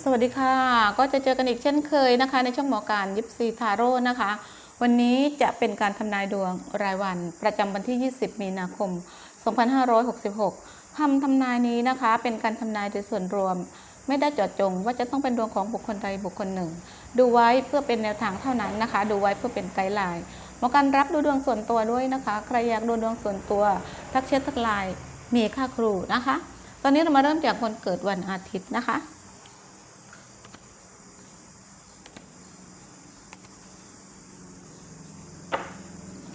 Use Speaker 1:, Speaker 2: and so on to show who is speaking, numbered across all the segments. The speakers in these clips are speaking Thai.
Speaker 1: สวัสดีค่ะ ก็จะเจอกันอีกเช่นเคยนะคะ ในช่องหมอการยิปซีทาโร่นะคะ วันนี้จะเป็นการทำนายดวงรายวันประจำวันที่ 20 มีนาคม 2566คำทำนายนี้นะคะ เป็นการทำนายโดยส่วนรวม ไม่ได้เจาะจงว่าจะต้องเป็นดวงของบุคคลใดบุคคลหนึ่ง ดูไว้เพื่อเป็นแนวทางเท่านั้นนะคะ ดูไว้เพื่อเป็นไกด์ไลน์หมอการรับดูดวงส่วนตัวด้วยนะคะ ใครอยากดูดวงส่วนตัว ทักเช็ดทักไลน์มีค่าครูนะคะ ตอนนี้เรามาเริ่มจากคนเกิดวันอาทิตย์นะคะ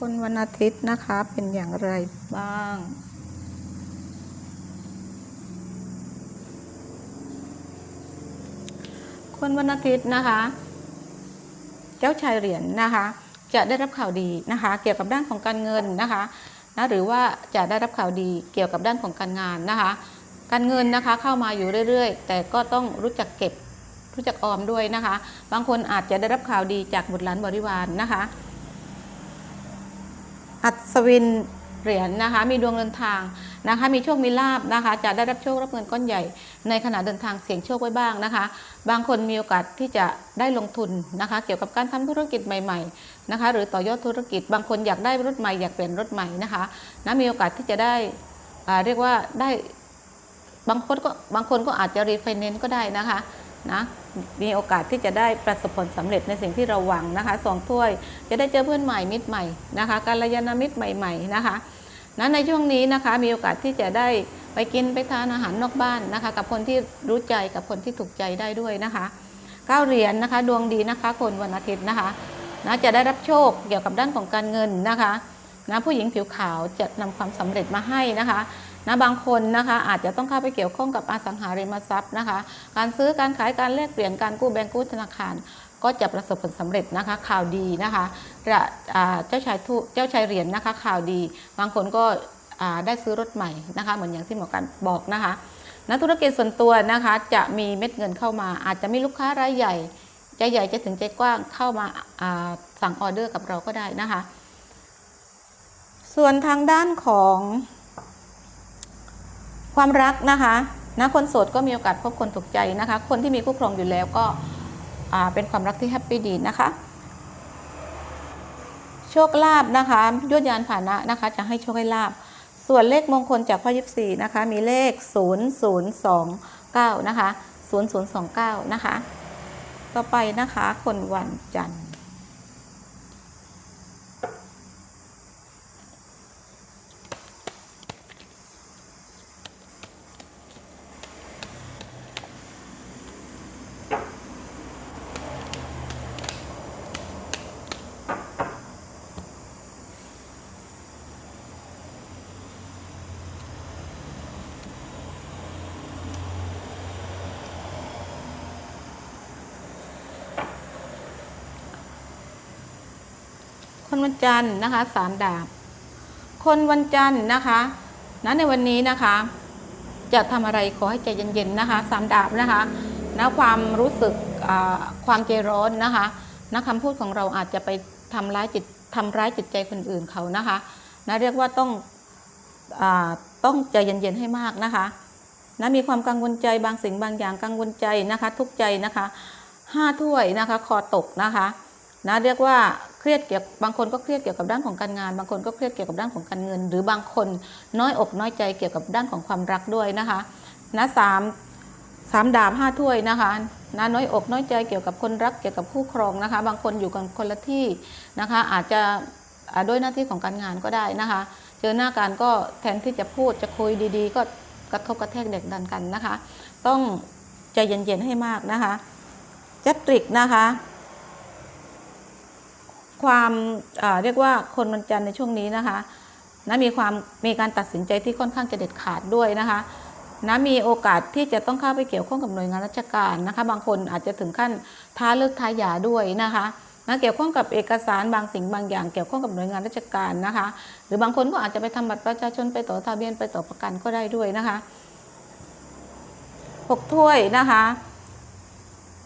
Speaker 1: คนวันอาทิตย์นะคะเป็นอย่างไรบ้าง คนวันอาทิตย์นะคะ เจ้าชายเหรียญนะคะ จะได้รับข่าวดีนะคะ เกี่ยวกับด้านของการเงินนะคะนะหรือว่าจะได้รับข่าวดีเกี่ยวกับด้านของการงานนะคะ การเงินนะคะเข้ามาอยู่เรื่อยๆ แต่ก็ต้องรู้จักเก็บรู้จักออมด้วยนะคะ บางคนอาจจะได้รับข่าวดีจากบุตรหลานบริวารนนะคะ อัศวินเหรียญนะคะมีดวงเดินทางนะคะมีโชคมีลาบนะคะ จะได้รับโชครับเงินก้อนใหญ่ ในขณะเดินทางเสี่ยงโชคไว้บ้างนะคะ บางคนมีโอกาสที่จะได้ลงทุนนะคะ เกี่ยวกับการทำธุรกิจใหม่ๆนะคะ หรือต่อยอดธุรกิจบางคนอยากได้รถใหม่อยากเปลี่ยนรถใหม่นะคะนะมีโอกาสที่จะได้เรียกว่าได้บางคนก็บางคนก็อาจจะรีไฟแนนซ์ก็ได้นะคะ นะมีโอกาสที่จะได้ประสบผลสำเร็จในสิ่งที่เราหวังนะคะสองถ้วยจะได้เจอเพื่อนใหม่มิตรใหม่นะคะการยานามิตรใหม่ๆนะคะนะในช่วงนี้นะคะมีโอกาสที่จะได้ไปกินไปทานอาหารนอกบ้านนะคะ กับคนที่รู้ใจกับคนที่ถูกใจได้ด้วยนะคะก้าเหรียญนะคะ ดวงดีนะคะ คนวันอาทิตย์นะคะนะจะได้รับโชคเกี่ยวกับด้านของการเงินนะคะนะผู้หญิงผิวขาวจะนำความสำเร็จมาให้นะคะ นะบางคนนะคะอาจจะต้องเข้าไปเกี่ยวข้องกับอสังหาริมทรัพย์นะคะ การซื้อการขายการแลกเปลี่ยนการกู้แบงก์กู้ธนาคาร ก็จะประสบผลสำเร็จนะคะข่าวดีนะคะและเจ้าชายทุเจ้าชายเหรียญนะคะข่าวดี บางคนก็ได้ซื้อรถใหม่นะคะเหมือนอย่างที่หมอกันบอกนะคะนักธุรกิจส่วนตัวนะคะจะมีเม็ดเงินเข้ามา อาจจะมีลูกค้ารายใหญ่ใจใหญ่จะถึงใจกว้างเข้ามาาสั่งออเดอร์กับเราก็ได้นะคะ ส่วนทางด้านของ ความรักนะคะนะคนโสดก็มีโอกาสพบคนถูกใจนะคะ คนที่มีคู่ครองอยู่แล้วก็เป็นความรักที่แฮปปี้ดีนะคะ โชคลาภนะคะยวดยานผ่านะนะคะ จะให้โชคให้ลาบ ส่วนเลขมงคลจากพ่อยิปซีนะคะ มีเลข 0029 นะคะ 0029 นะคะ ต่อไปนะคะ คนวันจันทร์ คนวันจันทร์นะคะสามดาบ คนวันจันทร์นะคะนะในวันนี้นะคะ จะทำอะไรขอให้ใจเย็นๆนะคะสามดาบนะคะนะความรู้สึกความใจร้อนนะคะนะคำพูดของเราอาจจะไปทำร้ายจิตทำร้ายจิตใจคนอื่นเขานะคะนะเรียกว่าต้องอต้องใจเย็นๆให้มากนะคะนะมีความกังวลใจบางสิ่งบางอย่างกังวลใจนะคะ ทุกใจนะคะห้าถ้วยนะคะ คอตกนะคะนะเรียกว่า รียดเกี่ยวบางคนก็เครียดเกี่ยวกับด้านของการงาน บางคนก็เครียดเกี่ยวกับด้านของการเงิน หรือบางคนน้อยอกน้อยใจเกี่ยวกับด้านของความรักด้วยนะคะนะสามสามดาบห้าถ้วยนะคะนะน้อยอกน้อยใจเกี่ยวกับคนรักเกี่ยวกับคู่ครองนะคะ บางคนอยู่กันคนละที่นะคะ อาจจะด้วยหน้าที่ของการงานก็ได้นะคะ เจอหน้ากันก็แทนที่จะพูดจะคุยดีๆ ก็กระทบกระแทกเด็กดันกันนะคะ ต้องใจเย็นๆให้มากนะคะจัตริกนะคะ ความเรียกว่าคนวันจันทร์ในช่วงนี้นะคะนะมีความมีการตัดสินใจที่ค่อนข้างจะเด็ดขาดด้วยนะคะนะมีโอกาสที่จะต้องเข้าไปเกี่ยวข้องกับหน่วยงานราชการนะคะ บางคนอาจจะถึงขั้นท้าเลิกท้ายาด้วยนะคะนะเกี่ยวข้องกับเอกสารบางสิ่งบางอย่าง เกี่ยวข้องกับหน่วยงานราชการนะคะ หรือบางคนก็อาจจะไปทำบัตรประชาชนไปต่อทะเบียนไปต่อประกันก็ได้ด้วยนะคะหกถ้วยนะคะ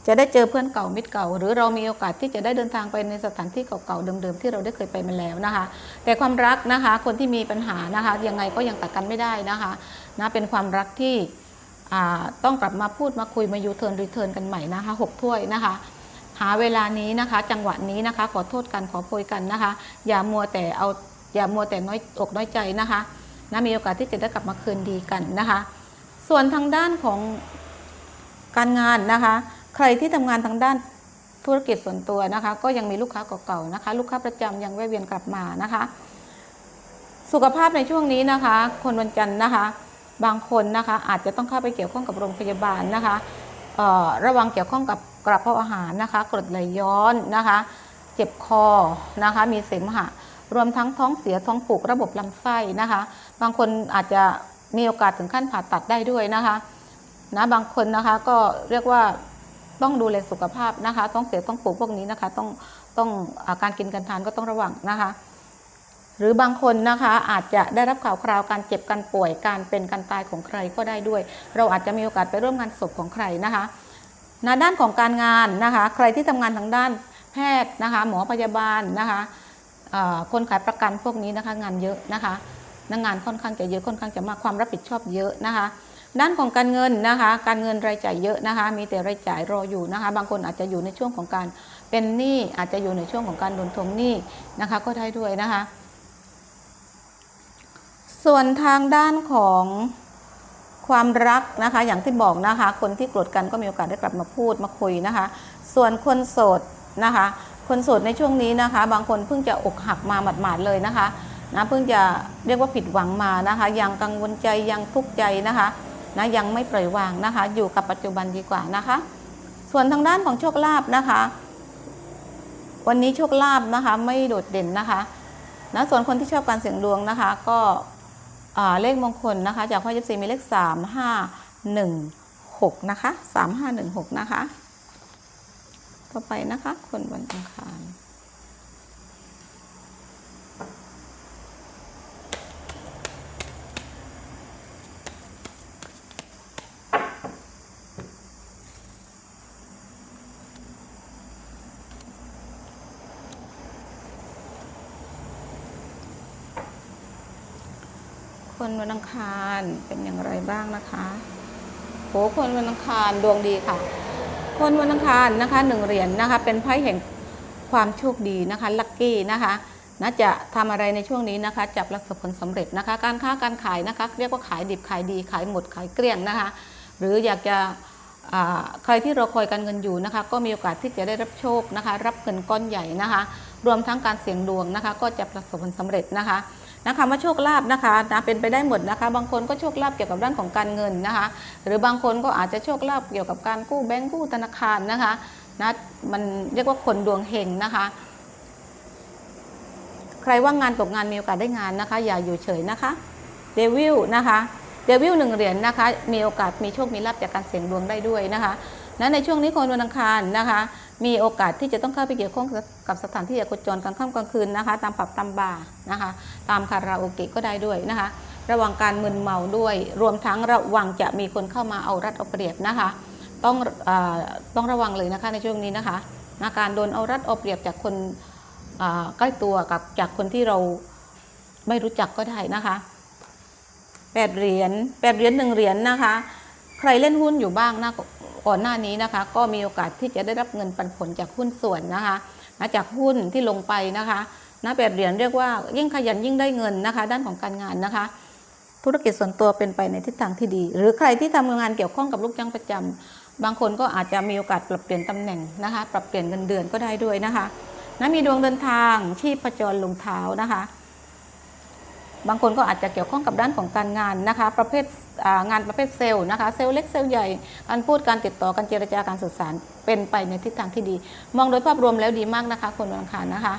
Speaker 1: จะได้เจอเพื่อนเก่ามิตรเก่า หรือเรามีโอกาสที่จะได้เดินทางไปในสถานที่เก่าๆเดิมๆที่เราได้เคยไปมาแล้วนะคะ แต่ความรักนะคะคนที่มีปัญหานะคะยังไงก็ยังตัดกันไม่ได้นะคะนะเป็นความรักที่อ่าต้องกลับมาพูดมาคุยมายูเทิร์นรีเทิร์นกันใหม่นะคะหกถ้วยนะคะ หาเวลานี้นะคะ จังหวะนี้นะคะ ขอโทษกันขอโพยกันนะคะ อย่ามัวแต่เอาอย่ามัวแต่น้อยอกน้อยใจนะคะนะมีโอกาสที่จะได้กลับมาคืนดีกันนะคะ ส่วนทางด้านของการงานนะคะ ใครที่ทำงานทางด้านธุรกิจส่วนตัวนะคะ ก็ยังมีลูกค้าเก่าๆนะคะ ลูกค้าประจำยังแวะเวียนกลับมานะคะ สุขภาพในช่วงนี้นะคะ คนวันจันทร์นะคะ บางคนนะคะอาจจะต้องเข้าไปเกี่ยวข้องกับโรงพยาบาลนะคะระวังเกี่ยวข้องกับกระเพาะอาหารนะคะกรดไหลย้อนนะคะ เจ็บคอนะคะ มีเสมหะรวมทั้งท้องเสียท้องผูกระบบลำไส้นะคะ บางคนอาจจะมีโอกาสถึงขั้นผ่าตัดได้ด้วยนะคะนะบางคนนะคะก็เรียกว่า ต้องดูแลสุขภาพนะคะท้องเสียท้องผูกพวกนี้นะคะ ต้องต้องอาการกินการทานก็ต้องระวังนะคะ หรือบางคนนะคะอาจจะได้รับข่าวคราวการเจ็บการป่วยการเป็นการตายของใครก็ได้ด้วย เราอาจจะมีโอกาสไปร่วมงานศพของใครนะคะในด้านของการงานนะคะ ใครที่ทำงานทางด้านแพทย์นะคะ หมอพยาบาลนะคะคนขายประกันพวกนี้นะคะงานเยอะนะคะนักงานค่อนข้างจะเยอะค่อนข้างจะมากความรับผิดชอบเยอะนะคะ ด้านของการเงินนะคะ การเงินรายจ่ายเยอะนะคะ มีแต่รายจ่ายรออยู่นะคะ บางคนอาจจะอยู่ในช่วงของการเป็นหนี้อาจจะอยู่ในช่วงของการโดนทวงหนี้นะคะ ก็ได้ด้วยนะคะ ส่วนทางด้านของความรักนะคะ อย่างที่บอกนะคะ คนที่โกรธกันก็มีโอกาสได้กลับมาพูดมาคุยนะคะ ส่วนคนโสดนะคะ คนโสดในช่วงนี้นะคะ บางคนเพิ่งจะอกหักมาหมาดๆเลยนะคะนะเพิ่งจะเรียกว่าผิดหวังมานะคะ ยังกังวลใจยังทุกข์ใจนะคะ นะยังไม่ปล่อยวางนะคะ อยู่กับปัจจุบันดีกว่านะคะ ส่วนทางด้านของโชคลาภนะคะ วันนี้โชคลาภนะคะ ไม่โดดเด่นนะคะนะส่วนคนที่ชอบการเสี่ยงดวงนะคะ ก็เลขมงคลนะคะ จากพ่อยิปซีมีเลข3 5 1 6นะคะ3 5 1 6นะคะ ต่อไปนะคะ คนวันอังคาร คนวันอังคารเป็นอย่างไรบ้างนะคะโหคนวันอังคารดวงดีค่ะ คนวันอังคารนะคะหนึ่งเหรียญนะคะ เป็นไพ่แห่งความโชคดีนะคะลัคกี้นะคะนะจะทำอะไรในช่วงนี้นะคะจะประสบผลสำเร็จนะคะ การค้าการขายนะคะ เรียกว่าขายดิบขายดีขายหมดขายเกลี้ยงนะคะ หรืออยากจะใครที่รอคอยการเงินอยู่นะคะ ก็มีโอกาสที่จะได้รับโชคนะคะ รับเงินก้อนใหญ่นะคะ รวมทั้งการเสี่ยงดวงนะคะ ก็จะประสบผลสำเร็จนะคะ นะคะว่าโชคลาภนะคะนะเป็นไปได้หมดนะคะ บางคนก็โชคลาภเกี่ยวกับด้านของการเงินนะคะ หรือบางคนก็อาจจะโชคลาภเกี่ยวกับการกู้แบงก์กู้ธนาคารนะคะนะมันเรียกว่าคนดวงเฮงนะคะใครว่างงานตกงานมีโอกาสได้งานนะคะ อย่าอยู่เฉยนะคะเดวิลนะคะเดวิลหนึ่งเหรียญนะคะ มีโอกาสมีโชคมีลาภจากการเสี่ยงดวงได้ด้วยนะคะและในช่วงนี้คนวันอังคารนะคะ มีโอกาสที่จะต้องเข้าไปเกี่ยวข้องกับสถานที่อโคจรกลางค่ำกลางคืนนะคะ ตามผับตามบาร์นะคะ ตามคาราโอเกะก็ได้ด้วยนะคะ ระวังการมึนเมาด้วย รวมทั้งระวังจะมีคนเข้ามาเอารัดเอาเปรียบนะคะ ต้องอต้องระวังเลยนะคะในช่วงนี้นะคะนะการโดนเอารัดเอาเปรียบจากคนใกล้ตัวกับจากคนที่เราไม่รู้จักก็ได้นะคะแปดเหรียญแปดเหรียญหนึ่งเหรียญนะคะ ใครเล่นหุ้นอยู่บ้างนะ ก่อนหน้านี้นะคะ ก็มีโอกาสที่จะได้รับเงินปันผลจากหุ้นส่วนนะคะนะจากหุ้นที่ลงไปนะคะนะแปดเหรียญเรียกว่ายิ่งขยันยิ่งได้เงินนะคะ ด้านของการงานนะคะ ธุรกิจส่วนตัวเป็นไปในทิศทางที่ดี หรือใครที่ทำงานเกี่ยวข้องกับลูกจ้างประจำบางคนก็อาจจะมีโอกาสปรับเปลี่ยนตำแหน่งนะคะ ปรับเปลี่ยนเงินเดือนก็ได้ด้วยนะคะนะมีดวงเดินทางชีพจรลงเท้านะคะ บางคนก็อาจจะเกี่ยวข้องกับด้านของการงานนะคะ ประเภทงานประเภทเซลล์นะคะ เซลล์เล็กเซลล์ใหญ่ การพูดการติดต่อการเจรจาการสื่อสารเป็นไปในทิศทางที่ดี มองโดยภาพรวมแล้วดีมากนะคะ คนวันอังคารนะคะ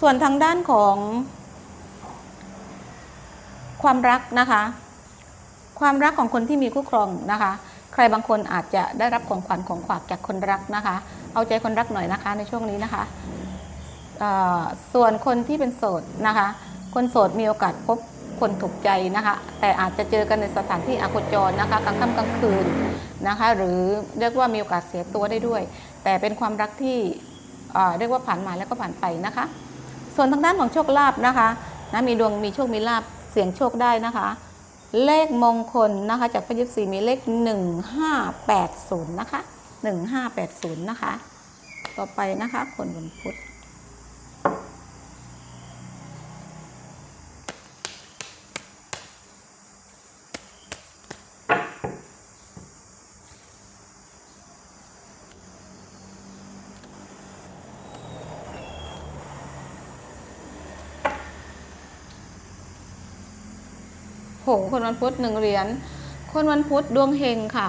Speaker 1: ส่วนทางด้านของความรักนะคะ ความรักของคนที่มีคู่ครองนะคะ ใครบางคนอาจจะได้รับของขวัญของขวัญจากคนรักนะคะ เอาใจคนรักหน่อยนะคะในช่วงนี้นะคะส่วนคนที่เป็นโสดนะคะ คนโสดมีโอกาสพบคนถูกใจนะคะ แต่อาจจะเจอกันในสถานที่อโคจรนะคะกลางค่ำกลางคืนนะคะ หรือเรียกว่ามีโอกาสเสียตัวได้ด้วย แต่เป็นความรักที่เรียกว่าผ่านมาแล้วก็ผ่านไปนะคะ ส่วนทางด้านของโชคลาภนะคะนะมีดวงมีโชคมีลาภเสี่ยงโชคได้นะคะ เลขมงคลนะคะจากพยิบสีมีเลข 1580 นะคะ 1580 นะคะ ต่อไปนะคะคนวันพุธ โหคนวันพุธหนึ่งเหรียญคนวันพุธดวงเฮงค่ะ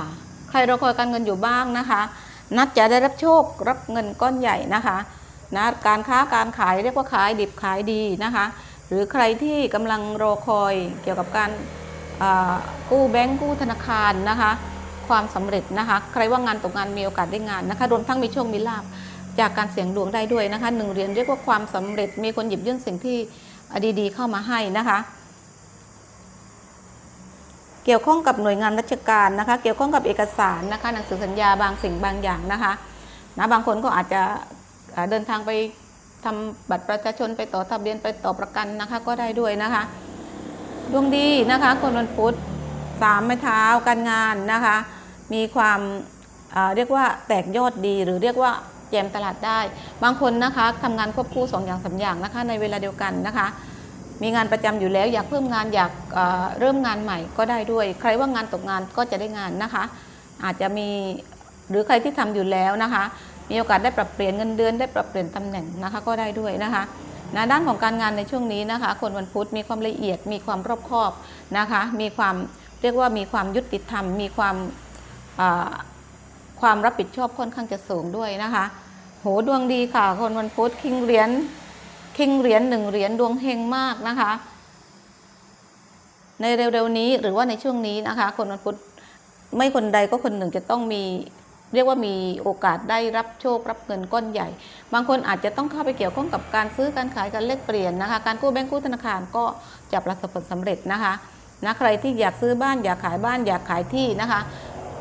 Speaker 1: ใครรอคอยการเงินอยู่บ้างนะคะ นัดจะได้รับโชครับเงินก้อนใหญ่นะคะนะการค้าการขายเรียกว่าขายดิบขายดีนะคะ หรือใครที่กำลังรอคอยเกี่ยวกับการกู้แบงก์กู้ธนาคารนะคะ ความสำเร็จนะคะ ใครว่างานตกงานมีโอกาสได้งานนะคะรวมทั้งมีโชคมีลาภจากการเสี่ยงดวงได้ด้วยนะคะหนึ่งเหรียญเรียกว่าความสำเร็จมีคนหยิบยื่นสิ่งที่ดีๆ เข้ามาให้นะคะ เกี่ยวข้องกับหน่วยงานราชการนะคะ เกี่ยวข้องกับเอกสารนะคะ หนังสือสัญญาบางสิ่งบางอย่างนะคะนะบางคนก็อาจจะเดินทางไปทำบัตรประชาชนไปต่อทะเบียนไปต่อประกันนะคะ ก็ได้ด้วยนะคะ ดวงดีนะคะ คนวันพุธสามไม้เท้าการงานนะคะ มีความเอ่อเรียกว่าแตกยอดดีหรือเรียกว่าแจมตลาดได้ บางคนนะคะทำงานควบคู่สองอย่างสามอย่างนะคะ ในเวลาเดียวกันนะคะ มีงานประจำอยู่แล้ว อยากเพิ่มงานอยากเอ่อเริ่มงานใหม่ก็ได้ด้วย ใครว่างานตกงานก็จะได้งานนะคะ อาจจะมีหรือใครที่ทำอยู่แล้วนะคะ มีโอกาสได้ปรับเปลี่ยนเงินเดือนได้ปรับเปลี่ยนตำแหน่งนะคะก็ได้ด้วยนะคะนะด้านของการงานในช่วงนี้นะคะ คนวันพุธมีความละเอียดมีความรอบคอบนะคะ มีความเรียกว่ามีความยุติธรรม มีความาความรับผิดชอบค่อนข้างจะสูงด้วยนะคะ โหดวงดีค่ะ คนวันพุธคิงเหรียญ คิงเหรียญหนึ่งเหรียญดวงเฮงมากนะคะ ในเร็วๆนี้หรือว่าในช่วงนี้นะคะ คนวันพุธไม่คนใดก็คนหนึ่งจะต้องมีเรียกว่ามีโอกาสได้รับโชครับเงินก้อนใหญ่ บางคนอาจจะต้องเข้าไปเกี่ยวข้องกับการซื้อการขายการเลขเปลี่ยนนะคะ การกู้แบงก์กู้ธนาคารก็จะประสบผลสำเร็จนะคะนะใครที่อยากซื้อบ้านอยากขายบ้านอยากขายที่นะคะ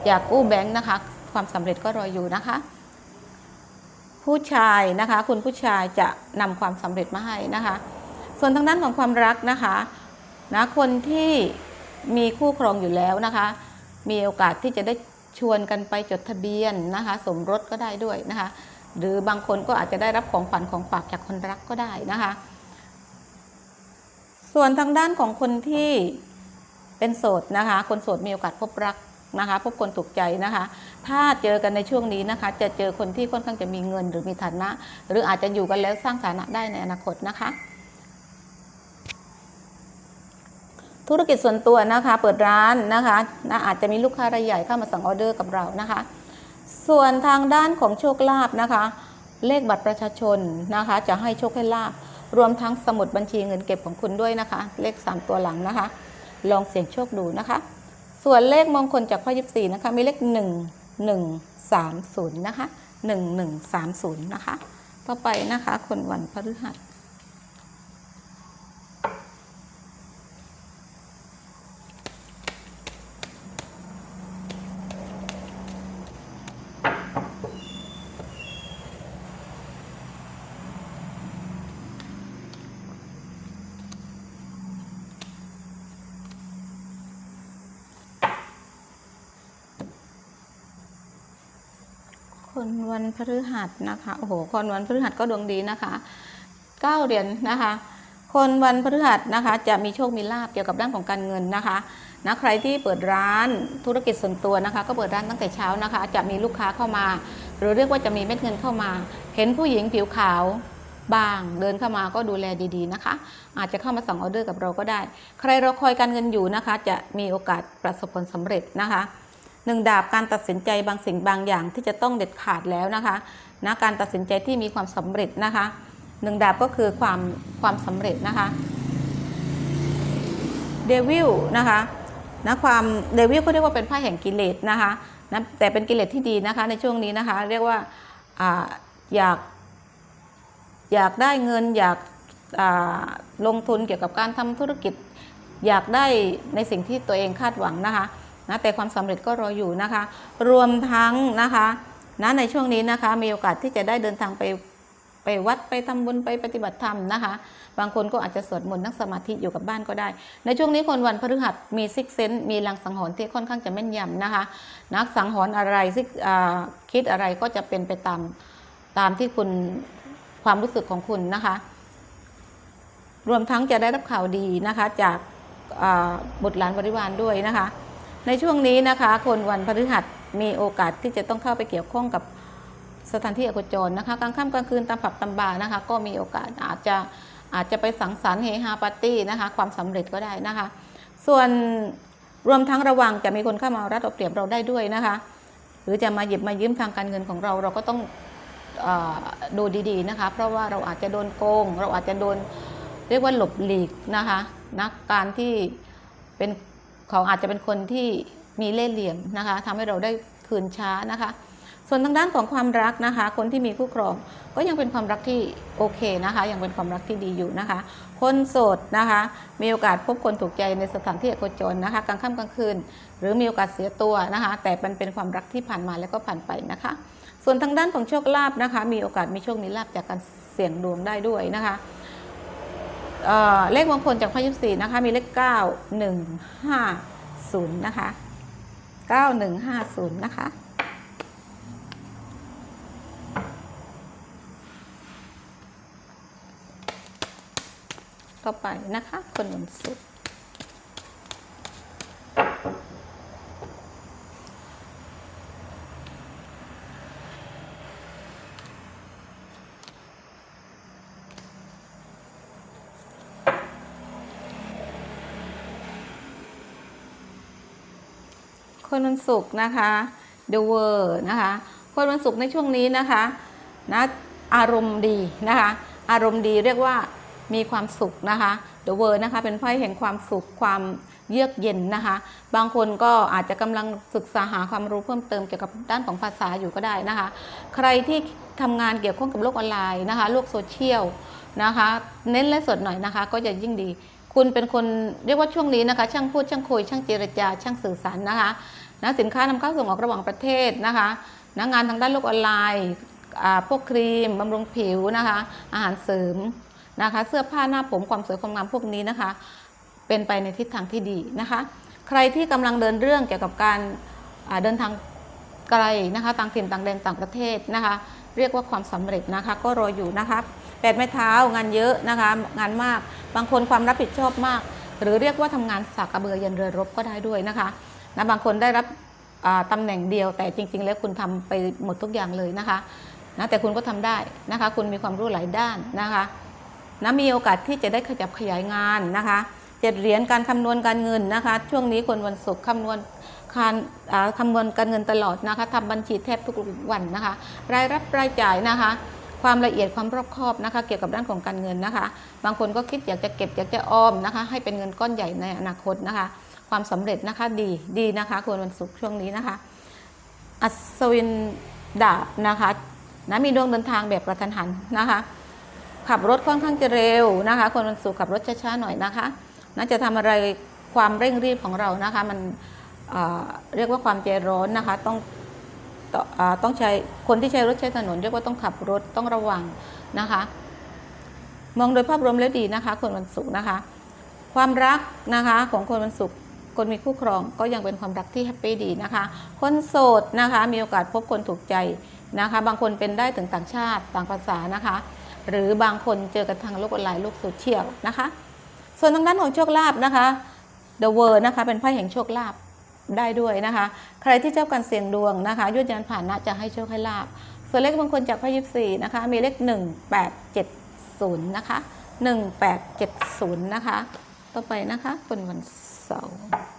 Speaker 1: อยากกู้แบงก์นะคะ ความสำเร็จก็รออยู่นะคะ ผู้ชายนะคะ คุณผู้ชายจะนำความสำเร็จมาให้นะคะ ส่วนทางด้านของความรักนะคะนะคนที่มีคู่ครองอยู่แล้วนะคะ มีโอกาสที่จะได้ชวนกันไปจดทะเบียนนะคะ สมรสก็ได้ด้วยนะคะ หรือบางคนก็อาจจะได้รับของขวัญของฝากจากคนรักก็ได้นะคะ ส่วนทางด้านของคนที่เป็นโสดนะคะ คนโสดมีโอกาสพบรัก นะคะ พบคนถูกใจนะคะ ถ้าเจอกันในช่วงนี้นะคะ จะเจอคนที่ค่อนข้างจะมีเงินหรือมีฐานะ หรืออาจจะอยู่กันแล้วสร้างฐานะได้ในอนาคตนะคะ ธุรกิจส่วนตัวนะคะ เปิดร้านนะคะนะอาจจะมีลูกค้ารายใหญ่เข้ามาสั่งออเดอร์กับเรานะคะ ส่วนทางด้านของโชคลาภนะคะ เลขบัตรประชาชนนะคะ จะให้โชคให้ลาบรวมทั้งสมุดบัญชีเงินเก็บของคุณด้วยนะคะ เลข 3 ตัวหลังนะคะ ลองเสี่ยงโชคดูนะคะ ส่วนเลขมงคลจากพ่อยิบสี่นะคะ มีเลข 1 1 3 0 นะคะ 1 1 3 0 นะคะ ต่อไปนะคะ คนวันพฤหัส คนวันพฤหัสนะคะโอ้โหคนวันพฤหัสก็ดวงดีนะคะเก้าเหรียญนะคะ คนวันพฤหัสนะคะ จะมีโชคมีลาบเกี่ยวกับด้านของการเงินนะคะนะใครที่เปิดร้านธุรกิจส่วนตัวนะคะ ก็เปิดร้านตั้งแต่เช้านะคะ จะมีลูกค้าเข้ามา หรือเรียกว่าจะมีเม็ดเงินเข้ามา เห็นผู้หญิงผิวขาวบางเดินเข้ามาก็ดูแลดีๆนะคะ อาจจะเข้ามาสั่งออเดอร์กับเราก็ได้ ใครรอคอยการเงินอยู่นะคะ จะมีโอกาสประสบผลสำเร็จนะคะ หนึ่งดาบการตัดสินใจบางสิ่งบางอย่างที่จะต้องเด็ดขาดแล้วนะคะนะการตัดสินใจที่มีความสำเร็จนะคะหนึ่งดาบก็คือความความสำเร็จนะคะเดวิลนะคะนะความเดวิลก็เรียกว่าเป็นไพ่แห่งกิเลสนะคะนะแต่เป็นกิเลสที่ดีนะคะในช่วงนี้นะคะ เรียกว่าอาอยากอยากได้เงินอยากาลงทุนเกี่ยวกับการทำธุรกิจ อยากได้ในสิ่งที่ตัวเองคาดหวังนะคะ นะแต่ความสำเร็จก็รออยู่นะคะ รวมทั้งนะคะนะในช่วงนี้นะคะมีโอกาสที่จะได้เดินทางไปไปวัดไปทำบุญไปปฏิบัติธรรมนะคะ บางคนก็อาจจะสวดมนต์นั่งสมาธิอยู่กับบ้านก็ได้ ในช่วงนี้คนวันพฤหัสมีซิกเซนมีลังสังหรณ์ที่ค่อนข้างจะแม่นยำนะคะ นักสังหรณ์อะไรซิกคิดอะไรก็จะเป็นไปตามตามที่คุณความรู้สึกของคุณนะคะ รวมทั้งจะได้รับข่าวดีนะคะจากบุตรหลานบริวารด้วยนะคะ ในช่วงนี้นะคะ คนวันพฤหัสมีโอกาสที่จะต้องเข้าไปเกี่ยวข้องกับสถานที่อโคจรนะคะกลางค่ำกลางคืนตามผับตามบาร์นะคะ ก็มีโอกาสอาจจะอาจจะไปสังสรรค์เฮฮาปาร์ตี้นะคะ ความสำเร็จก็ได้นะคะ ส่วนรวมทั้งระวังจะมีคนเข้ามารัดเอาเปรียบเราได้ด้วยนะคะ หรือจะมาหยิบมายืมทางการเงินของเราเราก็ต้องอดูดีๆนะคะ เพราะว่าเราอาจจะโดนโกง เราอาจจะโดนเรียกว่าหลบหลีกนะคะนะการที่เป็น เขาอาจจะเป็นคนที่มีเล่ห์เหลี่ยมนะคะทำให้เราได้คืนช้านะคะ ส่วนทางด้านของความรักนะคะ คนที่มีคู่ครองก็ยังเป็นความรักที่โอเคนะคะ ยังเป็นความรักที่ดีอยู่นะคะ คนโสดนะคะ มีโอกาสพบคนถูกใจในสถานที่อโคจรนะคะ กลางค่ำกลางคืน หรือมีโอกาสเสียตัวนะคะ แต่มันเป็นความรักที่ผ่านมาแล้วก็ผ่านไปนะคะ ส่วนทางด้านของโชคลาภนะคะ มีโอกาสมีโชคมีลาภจากการเสี่ยงดวงได้ด้วยนะคะ เเลขมงคลจากพระยิบสี่นะคะ มีเลข 9 1 5 0 นะคะ 9150 นะคะ ต่อไปนะคะ คนวันศุกร์ คนวันศุกร์นะคะ The World นะคะคนวันศุกร์ในช่วงนี้นะคะนะอารมณ์ดีนะคะอารมณ์ดีเรียกว่ามีความสุขนะคะ The World นะคะเป็นไพ่แห่งความสุขความเยือกเย็นนะคะ บางคนก็อาจจะกำลังศึกษาหาความรู้เพิ่มเติมเกี่ยวกับด้านของภาษาอยู่ก็ได้นะคะ ใครที่ทำงานเกี่ยวข้องกับโลกออนไลน์นะคะ โลกโซเชียลนะคะ เน้นและสดหน่อยนะคะ ก็จะยิ่งดี คุณเป็นคนเรียกว่าช่วงนี้นะคะ ช่างพูดช่างคุยช่างเจรจา ช่างสื่อสารนะคะนะสินค้านำเข้าส่งออกระหว่างประเทศนะคะนะงานทางด้านโลกออนไลน์อ่าพวกครีมบำรุงผิวนะคะ อาหารเสริมนะคะ เสื้อผ้าหน้าผมความสวยความงามพวกนี้นะคะ เป็นไปในทิศทางที่ดีนะคะ ใครที่กำลังเดินเรื่องเกี่ยวกับการอ่าเดินทางไกลนะคะ ต่างถิ่นต่างแดนต่างประเทศนะคะ เรียกว่าความสำเร็จนะคะ ก็รออยู่นะคะ ดไม้เท้างานเยอะนะคะงานมาก บางคนความรับผิดชอบมาก หรือเรียกว่าทำงานสากกระเบือยันเรือรบก็ได้ด้วยนะคะนะบางคนได้รับอ่าตำแหน่งเดียวแต่จริง ๆ แล้วคุณทำไปหมดทุกอย่างเลยนะคะนะแต่คุณก็ทำได้นะคะ คุณมีความรู้หลายด้านนะคะนะมีโอกาสที่จะได้ขยับขยายงานนะคะเจ็ดเหรียญการคำนวณการเงินนะคะ ช่วงนี้คนวันศุกร์คำนวณการคำนวณการเงินตลอดนะคะทำบัญชีแทบทุกวันนะคะ รายรับรายจ่ายนะคะ ความละเอียดความรอบคอบนะคะ เกี่ยวกับด้านของการเงินนะคะ บางคนก็คิดอยากจะเก็บอยากจะออมนะคะ ให้เป็นเงินก้อนใหญ่ในอนาคตนะคะ ความสำเร็จนะคะดีดีนะคะควรวันศุกร์ช่วงนี้นะคะ อัศวินดาบนะคะนะมีดวงเดินทางแบบกระทันหันนะคะ ขับรถค่อนข้างจะเร็วนะคะคนวันศุกร์ขับรถช้าๆหน่อยนะคะน่าจะทำอะไรความเร่งรีบของเรานะคะ มันเเรียกว่าความใจร้อนนะคะ ต้อง ต้องเอ่อต้องใช้คนที่ใช้รถใช้ถนนเรียกว่าต้องขับรถต้องระวังนะคะ มองโดยภาพรวมแล้วดีนะคะ คนวันศุกร์นะคะ ความรักนะคะของคนวันศุกร์คนมีคู่ครองก็ยังเป็นความรักที่แฮปปี้ดีนะคะ คนโสดนะคะมีโอกาสพบคนถูกใจนะคะ บางคนเป็นได้ถึงต่างชาติต่างภาษานะคะ หรือบางคนเจอกันทางโลกออนไลน์โลกโซเชียลนะคะ ส่วนทางด้านของโชคลาภนะคะ The World นะคะเป็นไพ่แห่งโชคลาภ ได้ด้วยนะคะ ใครที่ชอบการเสี่ยงดวงนะคะยุดยันผ่านนะจะให้โชคให้ลาบ ส่วนเลขมงคลจากไพ่ยิปซีนะคะ มีเลข 1870 นะคะ 1870 นะคะ ต่อไปนะคะคนวันเสาร์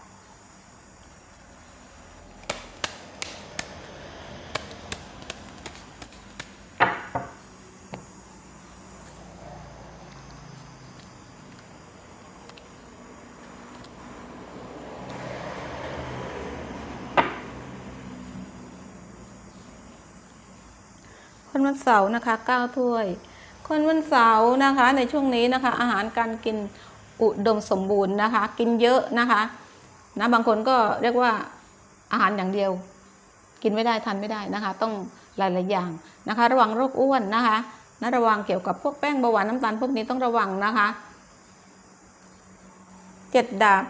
Speaker 1: คนวันเสาร์นะคะ9ถ้วย คนวันเสาร์นะคะในช่วงนี้นะคะ อาหารการกินอุดมสมบูรณ์นะคะ กินเยอะนะคะนะบางคนก็เรียกว่าอาหารอย่างเดียว กินไม่ได้ทานไม่ได้นะคะ ต้องหลายๆอย่างนะคะ ระวังโรคอ้วนนะคะนะระวังเกี่ยวกับพวกแป้งเบาหวานน้ำตาลพวกนี้ต้องระวังนะคะเจ็ดดาบ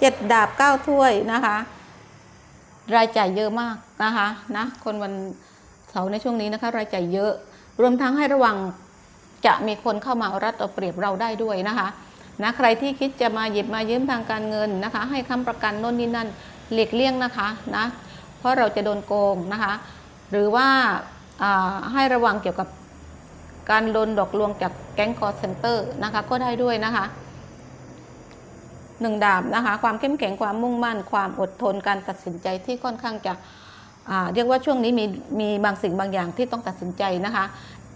Speaker 1: เจ็ดดาบเก้าถ้วยนะคะ รายจ่ายเยอะมากนะคะนะคนวัน เสาในช่วงนี้นะคะรายจ่ายเยอะ รวมทั้งให้ระวังจะมีคนเข้ามารัดเอาเปรียบเราได้ด้วยนะคะนะใครที่คิดจะมาหยิบมายืมทางการเงินนะคะ ให้ค้ำประกันโน่นนี่นั่นหลีกเลี่ยงนะคะนะเพราะเราจะโดนโกงนะคะ หรือว่าาให้ระวังเกี่ยวกับการโดนดอกลวงจากแก๊งคอร์เซนเตอร์นะคะก็ได้ด้วยนะคะหนึ่งดาบนะคะ ความเข้มแข็งความมุ่งมั่น ความอดทนการตัดสินใจที่ค่อนข้างจะ เรียกว่าช่วงนี้มีมีบางสิ่งบางอย่างที่ต้องตัดสินใจนะคะ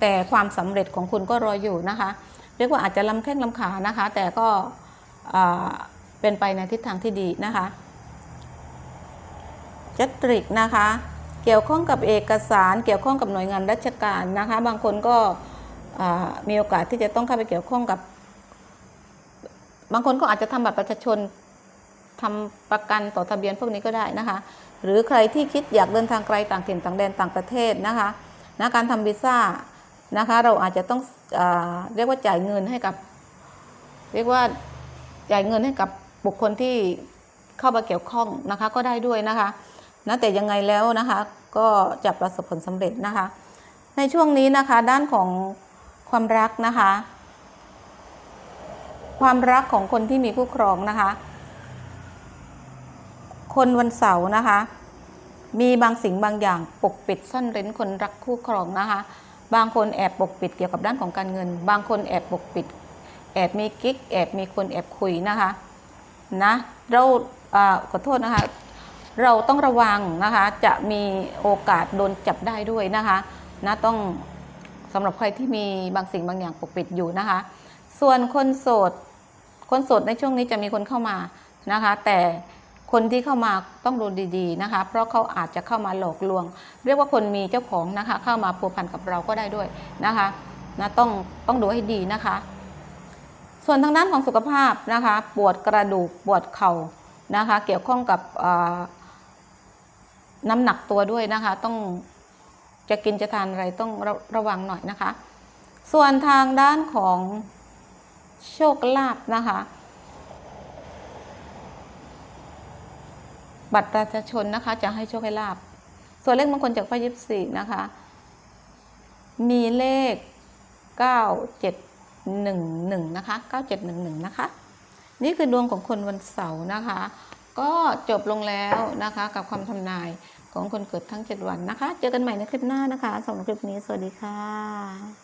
Speaker 1: แต่ความสำเร็จของคุณก็รออยู่นะคะ เรียกว่าอาจจะลำแข้งลำขานะคะ แต่ก็เป็นไปในทิศทางที่ดีนะคะจัตริกนะคะ เกี่ยวข้องกับเอกสารเกี่ยวข้องกับหน่วยงานราชการนะคะ บางคนก็มีโอกาสที่จะต้องเข้าไปเกี่ยวข้องกับ บางคนก็อาจจะทำบัตรประชาชนทำประกันต่อทะเบียนพวกนี้ก็ได้นะคะ หรือใครที่คิดอยากเดินทางไกลต่างถิ่นต่างแดนต่างประเทศนะคะนะการทำวีซ่านะคะเราอาจจะต้องอเรียกว่าจ่ายเงินให้กับ เรียกว่าจ่ายเงินให้กับบุคคลที่เข้ามาเกี่ยวข้องนะคะก็ได้ด้วยนะคะนะแต่ยังไงแล้วนะคะก็จะประสบผลสำเร็จนะคะ ในช่วงนี้นะคะด้านของความรักนะคะ ความรักของคนที่มีคู่ครองนะคะ คนวันเสาร์นะคะ มีบางสิ่งบางอย่างปกปิดซ่อนเร้นคนรักคู่ครองนะคะ บางคนแอบปกปิดเกี่ยวกับด้านของการเงิน บางคนแอบปกปิด แอบมีกิ๊กแอบมีคนแอบคุยนะคะนะเราเอขอโทษนะคะ เราต้องระวังนะคะ จะมีโอกาสโดนจับได้ด้วยนะคะนะต้องสำหรับใครที่มีบางสิ่งบางอย่างปกปิดอยู่นะคะ ส่วนคนโสดคนโสดในช่วงนี้จะมีคนเข้ามานะคะ แต่ คนที่เข้ามาต้องดูดีๆนะคะ เพราะเขาอาจจะเข้ามาหลอกลวง เรียกว่าคนมีเจ้าของนะคะ เข้ามาพัวพันกับเราก็ได้ด้วยนะคะนะต้องต้องดูให้ดีนะคะ ส่วนทางด้านของสุขภาพนะคะ ปวดกระดูกปวดเข่านะคะ เกี่ยวข้องกับน้ำหนักตัวด้วยนะคะ ต้องจะกินจะทานอะไรต้องระระวังหน่อยนะคะ ส่วนทางด้านของโชคลาภนะคะ บัตรประชาชนนะคะ จะให้โชคให้ลาบ ส่วนเลขมงคลจากพระยิบสี่นะคะ มีเลข9711นะคะ9711นะคะ นี่คือดวงของคนวันเสาร์นะคะ ก็จบลงแล้วนะคะกับคำทำนายของคนเกิดทั้ง7วันนะคะ เจอกันใหม่ในคลิปหน้านะคะสำหรับคลิปนี้สวัสดีค่ะ